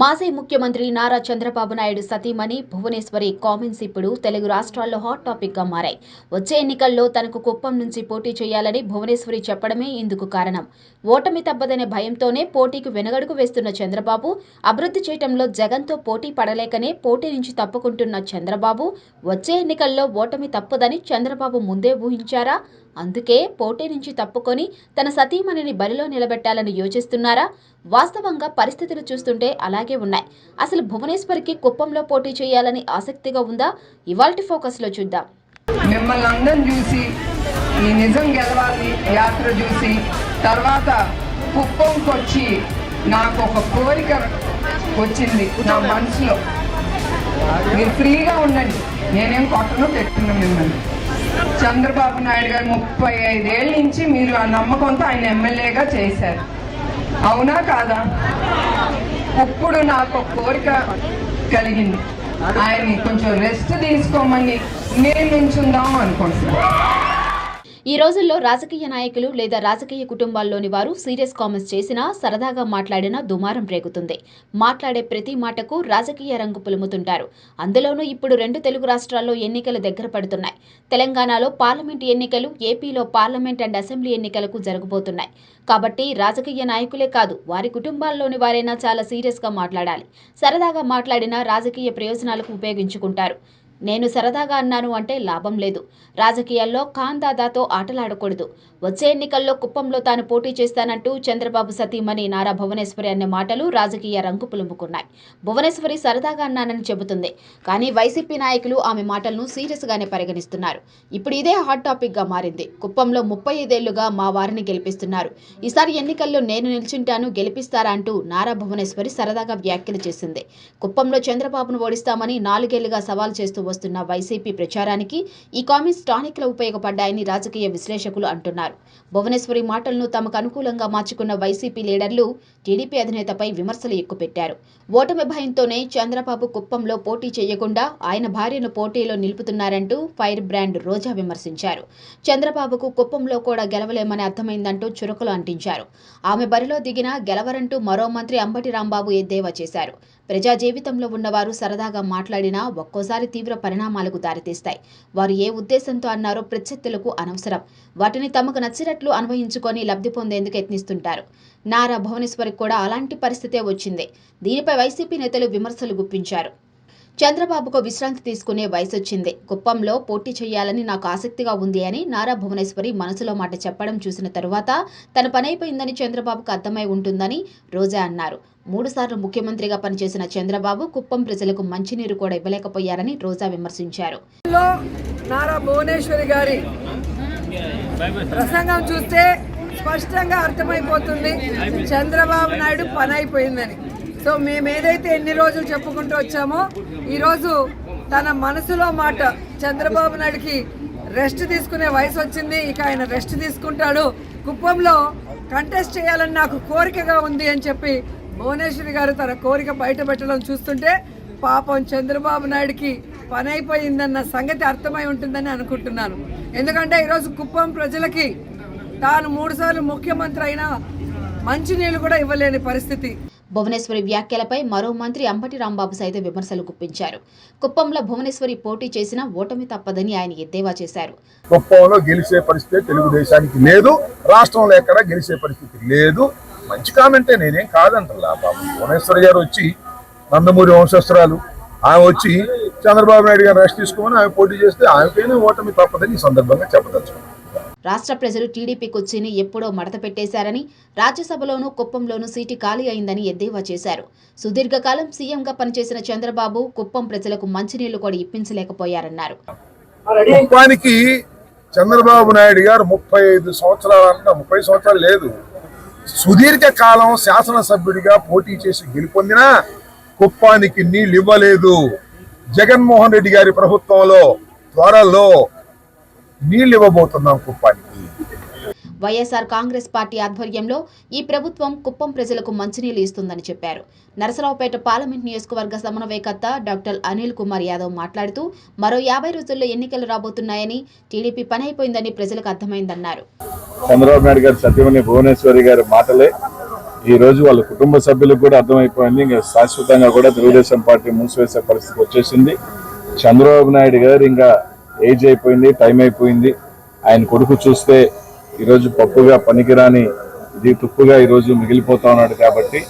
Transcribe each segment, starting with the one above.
మాజీ ముఖ్యమంత్రి నారా చంద్రబాబు నాయుడు సతీమణి భువనేశ్వరి కామెంట్స్ ఇప్పుడు తెలుగు రాష్ట్రాల్లో హాట్ టాపిక్గా మారాయి. వచ్చే ఎన్నికల్లో తనకు కుప్పం నుంచి పోటీ చేయాలని భువనేశ్వరి చెప్పడమే ఇందుకు కారణం. ఓటమి తప్పదనే భయంతోనే పోటీకి వెనగడుగు వేస్తున్న చంద్రబాబు అభివృద్ధి చేయటంలో జగన్తో పోటీ పడలేకనే పోటీ నుంచి తప్పుకుంటున్న చంద్రబాబు వచ్చే ఎన్నికల్లో ఓటమి తప్పదని చంద్రబాబు ముందే ఊహించారా? అందుకే పోటీ నుంచి తప్పుకొని తన సతీమణిని బరిలో నిలబెట్టాలని యోచిస్తున్నారా? వాస్తవంగా పరిస్థితులు చూస్తుంటే అలాగే ఉన్నాయి. అసలు భువనేశ్వర్కి కుప్పంలో పోటీ చేయాలని ఆసక్తిగా ఉందా? ఇవాల్టి ఫోకస్లో చూద్దాం. మిమ్మల్ని అందరం చూసి ఈ నిజం గెలవాలి యాత్ర చూసి తర్వాత కుప్పంకి వచ్చి నాకు ఒక కోరిక వచ్చింది నా మనసులో. మీరు ఫ్రీగా ఉండండి. నేనేం కొట్టను పెట్టుకున్నాను మిమ్మల్ని. చంద్రబాబు నాయుడు గారు ముప్పై ఐదేళ్ళ నుంచి మీరు ఆ నమ్మకంతో ఆయన ఎమ్మెల్యేగా చేశారు. అవునా కాదా? ఇప్పుడు నాకు ఒక కోరిక కలిగింది. ఆయన్ని కొంచెం రెస్ట్ తీసుకోమని నేను నుంచుందాం అనుకుంటున్నాను. ఈ రోజుల్లో రాజకీయ నాయకులు లేదా రాజకీయ కుటుంబాల్లోని వారు సీరియస్ కామెంట్స్ చేసినా సరదాగా మాట్లాడినా దుమారం రేగుతుంది. మాట్లాడే ప్రతి మాటకు రాజకీయ రంగు పులుముతుంటారు. అందులోనూ ఇప్పుడు రెండు తెలుగు రాష్ట్రాల్లో ఎన్నికలు దగ్గర పడుతున్నాయి. తెలంగాణలో పార్లమెంట్ ఎన్నికలు ఏపీలో పార్లమెంట్ అండ్ అసెంబ్లీ ఎన్నికలకు జరగబోతున్నాయి. కాబట్టి రాజకీయ నాయకులే కాదు వారి కుటుంబాల్లోని వారైనా చాలా సీరియస్గా మాట్లాడాలి. సరదాగా మాట్లాడినా రాజకీయ ప్రయోజనాలకు ఉపయోగించుకుంటారు. నేను సరదాగా అన్నాను అంటే లాభం లేదు. రాజకీయాల్లో ఖాన్ దాదాతో ఆటలాడకూడదు. వచ్చే ఎన్నికల్లో కుప్పంలో తాను పోటీ చేస్తానంటూ చంద్రబాబు సతీమణి నారా భువనేశ్వరి అనే మాటలు రాజకీయ రంగు పులుముకున్నాయి. భువనేశ్వరి సరదాగా అన్నానని చెబుతుంది. కానీ వైసీపీ నాయకులు ఆమె మాటలను సీరియస్గానే పరిగణిస్తున్నారు. ఇప్పుడు ఇదే హాట్ టాపిక్గా మారింది. కుప్పంలో ముప్పై ఐదేళ్ళుగా మా వారిని గెలిపిస్తున్నారు. ఈసారి ఎన్నికల్లో నేను నిల్చుంటాను గెలిపిస్తారా అంటూ నారా భువనేశ్వరి సరదాగా వ్యాఖ్యలు చేసింది. కుప్పంలో చంద్రబాబును ఓడిస్తామని నాలుగేళ్ళుగా సవాల్ చేస్తూ వస్తున్న వైసీపీ ప్రచారానికి ఈ కామెంట్స్ టానిక్లు ఉపయోగపడ్డాయని రాజకీయ విశ్లేషకులు అంటున్నారు. భువనేశ్వరి మాటలను తమకు అనుకూలంగా మార్చుకున్న వైసీపీ లీడర్లు టీడీపీ అధినేతపై విమర్శలు ఎక్కుపెట్టారు. ఓటమి భయంతోనే చంద్రబాబు కుప్పంలో పోటీ చేయకుండా ఆయన భార్యను పోటీలో నిలుపుతున్నారంటూ ఫైర్ బ్రాండ్ రోజా విమర్శించారు. చంద్రబాబుకు కుప్పంలో కూడా గెలవలేమని అర్థమైందంటూ చురుకులు అంటించారు. ఆమె బరిలో దిగిన గెలవరంటూ మరో మంత్రి అంబటి రాంబాబు ఎద్దేవా చేశారు. ప్రజా జీవితంలో ఉన్నవారు సరదాగా మాట్లాడినా ఒక్కోసారి తీవ్ర పరిణామాలకు దారితీస్తాయి. వారు ఏ ఉద్దేశంతో అన్నారో ప్రత్యర్థులకు అనవసరం. వాటిని తమకు నచ్చినట్లు అన్వయించుకొని లబ్ధి పొందేందుకు యత్నిస్తుంటారు. నారా భువనేశ్వరికి కూడా అలాంటి పరిస్థితే వచ్చింది. దీనిపై వైసీపీ నేతలు విమర్శలు గుప్పించారు. చంద్రబాబుకు విశ్రాంతి తీసుకునే వయసు వచ్చింది కుప్పంలో పోటీ చేయాలని నాకు ఆసక్తిగా ఉంది అని నారా భువనేశ్వరి మనసులో మాట చెప్పడం చూసిన తరువాత తన పనైపోయిందని చంద్రబాబుకు అర్థమై ఉంటుందని రోజా అన్నారు. మూడుసార్లు ముఖ్యమంత్రిగా పనిచేసిన చంద్రబాబు కుప్పం ప్రజలకు మంచినీరు కూడా ఇవ్వలేకపోయారని రోజా విమర్శించారు. నారా భువనేశ్వరి గారి ప్రసంగం చూస్తే స్పష్టంగా అర్థమైపోతుంది. చంద్రబాబు నాయుడు పని అయిపోయిందని సో మేము ఏదైతే ఎన్ని రోజులు చెప్పుకుంటూ వచ్చామో ఈరోజు తన మనసులో మాట చంద్రబాబు నాయుడుకి రెస్ట్ తీసుకునే వయసు వచ్చింది ఇక ఆయన రెస్ట్ తీసుకుంటాడు. కుప్పంలో కంటెస్ట్ చేయాలని నాకు కోరికగా ఉంది అని చెప్పి భువనేశ్వరి గారు తన కోరిక బయట పెట్టడం చూస్తుంటే పాపం చంద్రబాబు నాయుడికి పని అయిపోయిందన్న సంగతి అర్థమై ఉంటుందని అనుకుంటున్నాను. ఎందుకంటే ఈరోజు కుప్పం ప్రజలకి తాను మూడుసార్లు ముఖ్యమంత్రి అయినా మంచినీళ్ళు కూడా ఇవ్వలేని పరిస్థితి. భువనేశ్వరి వ్యాఖ్యలపై మరో మంత్రి అంబటి రాంబాబు సైతం విమర్శలు గుప్పించారు. కుప్పంలో భువనేశ్వరి పోటీ చేసినా ఓటమి తప్పదని ఆయన ఎద్దేవా చేశారు. కుప్పంలో గెలిచే పరిస్థితి తెలుగుదేశానికి లేదు రాష్ట్రంలో ఎక్కడ గెలిచే పరిస్థితి లేదు. మంచి కామెంటే నేనేం కాదంటలా బాబు. భువనేశ్వరి గారు వచ్చి నందమూరి వంశస్త్రాలు ఆమె వచ్చి చంద్రబాబు నాయుడు గారు రెస్ట్ తీసుకోమని ఆమె పోటీ చేస్తే ఆమెకైనా ఓటమి తప్పదని ఈ సందర్భంగా చెప్పదలుచుకున్నాను రాష్ట్ర ప్రజలు టీడీపీ కుర్చీని ఎప్పుడో మడత పెట్టేశారని రాజ్యసభలోనూ కుప్పంలోనూ సీటు ఖాళీ అయిందని ఎద్దేవా చేశారు. సుదీర్ఘకాలం సీఎంగా పనిచేసిన చంద్రబాబు కుప్పం ప్రజలకు మంచినీళ్ళు కూడా ఇప్పించలేకపోయారన్నారు. కుప్పానికి చంద్రబాబు నాయుడు గారు ముప్పై ఐదు సంవత్సరాలు అంట ముప్పై సంవత్సరాలు లేదు. సుదీర్ఘ కాలం శాసనసభ్యుడిగా పోటీ చేసి గెలుపొందినా కుప్పానికి నీళ్ళు ఇవ్వలేదు. జగన్మోహన్ రెడ్డి గారి ప్రభుత్వంలో త్వరలో నీళ్ళు ఇవ్వబోతున్నాం కుప్పానికి. వైఎస్ఆర్ కాంగ్రెస్ పార్టీ ఆధ్వర్యంలో ఈ ప్రభుత్వం కుప్పం ప్రజలకు మంచినీళ్ళు ఇస్తుందని చెప్పారు. నరసరావుపేట పార్లమెంట్ నియోజకవర్గ సమన్వయకర్త డాక్టర్ అనిల్ కుమార్ యాదవ్ మాట్లాడుతూ మరో యాభై రోజుల్లో ఎన్నికలు రాబోతున్నాయని టీడీపీ పని అయిపోయిందని ప్రజలకు అర్థమైందన్నారు. చంద్రబాబు నాయుడు గారి సత్యమణి భువనేశ్వరి గారి మాటలే. ఈ రోజు వాళ్ళ కుటుంబ సభ్యులకు కూడా అర్థమైపోయింది. ఇంకా శాశ్వతంగా కూడా తెలుగుదేశం పార్టీ మూసివేసే పరిస్థితి వచ్చేసింది. చంద్రబాబు నాయుడు గారు ఇంకా ఏజ్ అయిపోయింది టైం అయిపోయింది. ఆయన కొడుకు చూస్తే ఈరోజు పప్పుగా పనికిరాని ఇది తుప్పుగా ఈరోజు మిగిలిపోతా ఉన్నాడు కాబట్టి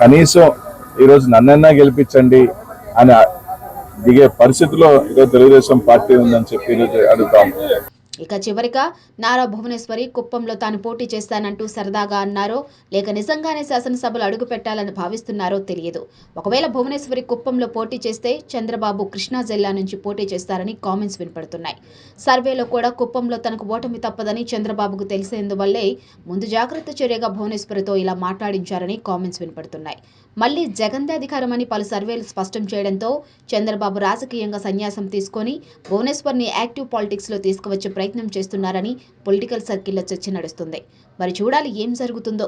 కనీసం ఈరోజు నన్నైనా గెలిపించండి అని దిగే పరిస్థితిలో ఈరోజు తెలుగుదేశం పార్టీ ఉందని చెప్పి ఈరోజు అడుగుతాం ఇక చివరిగా నారా భువనేశ్వరి కుప్పంలో తాను పోటీ చేస్తానంటూ సరదాగా అన్నారో లేక నిజంగానే శాసనసభలు అడుగు పెట్టాలని భావిస్తున్నారో తెలియదు. ఒకవేళ భువనేశ్వరి కుప్పంలో పోటీ చేస్తే చంద్రబాబు కృష్ణా జిల్లా నుంచి పోటీ చేస్తారని కామెంట్స్ వినపడుతున్నాయి. సర్వేలో కూడా కుప్పంలో తనకు ఓటమి తప్పదని చంద్రబాబుకు తెలిసేందువల్లే ముందు జాగ్రత్త చర్యగా భువనేశ్వరితో ఇలా మాట్లాడించారని కామెంట్స్ వినపడుతున్నాయి. మళ్ళీ జగందే అధికారమని పలు సర్వేలు స్పష్టం చేయడంతో చంద్రబాబు రాజకీయంగా సన్యాసం తీసుకొని భువనేశ్వర్ని యాక్టివ్ పాలిటిక్స్లో తీసుకువచ్చే ప్రయత్నం ప్రయత్నం చేస్తున్నారని పొలిటికల్ సర్కిల్లో చర్చ నడుస్తుంది. మరి చూడాలి ఏం జరుగుతుందో.